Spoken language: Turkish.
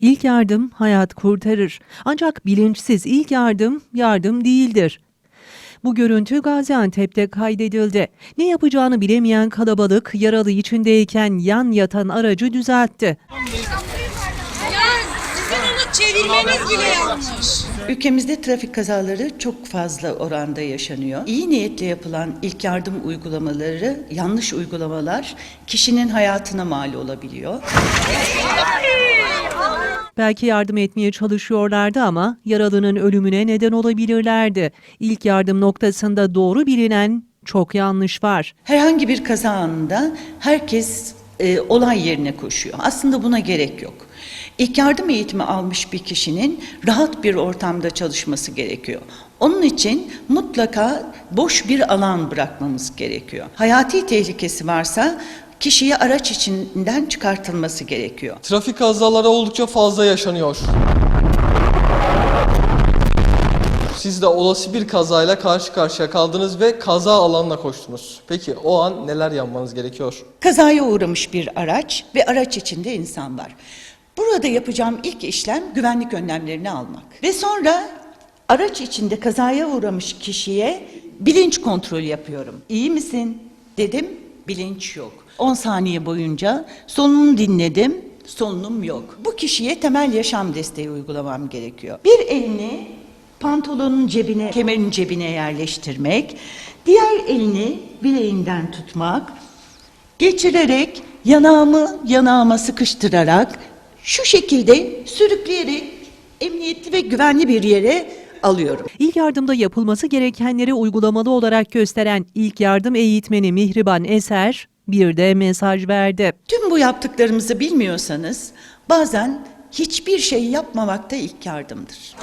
İlk yardım hayat kurtarır. Ancak bilinçsiz ilk yardım yardım değildir. Bu görüntü Gaziantep'te kaydedildi. Ne yapacağını bilemeyen kalabalık yaralı içindeyken yan yatan aracı düzeltti. Ya sizin onu çevirmeniz bile yanlış. Ülkemizde trafik kazaları çok fazla oranda yaşanıyor. İyi niyetle yapılan ilk yardım uygulamaları, yanlış uygulamalar kişinin hayatına mal olabiliyor. Belki yardım etmeye çalışıyorlardı ama yaralının ölümüne neden olabilirlerdi. İlk yardım noktasında doğru bilinen çok yanlış var. Herhangi bir kaza anında herkes e, olay yerine koşuyor. Aslında buna gerek yok. İlk yardım eğitimi almış bir kişinin rahat bir ortamda çalışması gerekiyor. Onun için mutlaka boş bir alan bırakmamız gerekiyor. Hayati tehlikesi varsa kişiye araç içinden çıkartılması gerekiyor. Trafik kazaları oldukça fazla yaşanıyor. Siz de olası bir kazayla karşı karşıya kaldınız ve kaza alanına koştunuz. Peki o an neler yapmanız gerekiyor? Kazaya uğramış bir araç ve araç içinde insan var. Burada yapacağım ilk işlem güvenlik önlemlerini almak. Ve sonra araç içinde kazaya uğramış kişiye bilinç kontrolü yapıyorum. İyi misin? Dedim, bilinç yok. 10 saniye boyunca solunum dinledim, solunum yok. Bu kişiye temel yaşam desteği uygulamam gerekiyor. Bir elini pantolonun cebine, kemerin cebine yerleştirmek, diğer elini bileğinden tutmak, geçirerek yanağımı yanağıma sıkıştırarak şu şekilde sürükleyerek emniyetli ve güvenli bir yere alıyorum. İlk yardımda yapılması gerekenleri uygulamalı olarak gösteren ilk yardım eğitmeni Mihriban Eser bir de mesaj verdi. Tüm bu yaptıklarımızı bilmiyorsanız bazen hiçbir şey yapmamak da ilk yardımdır.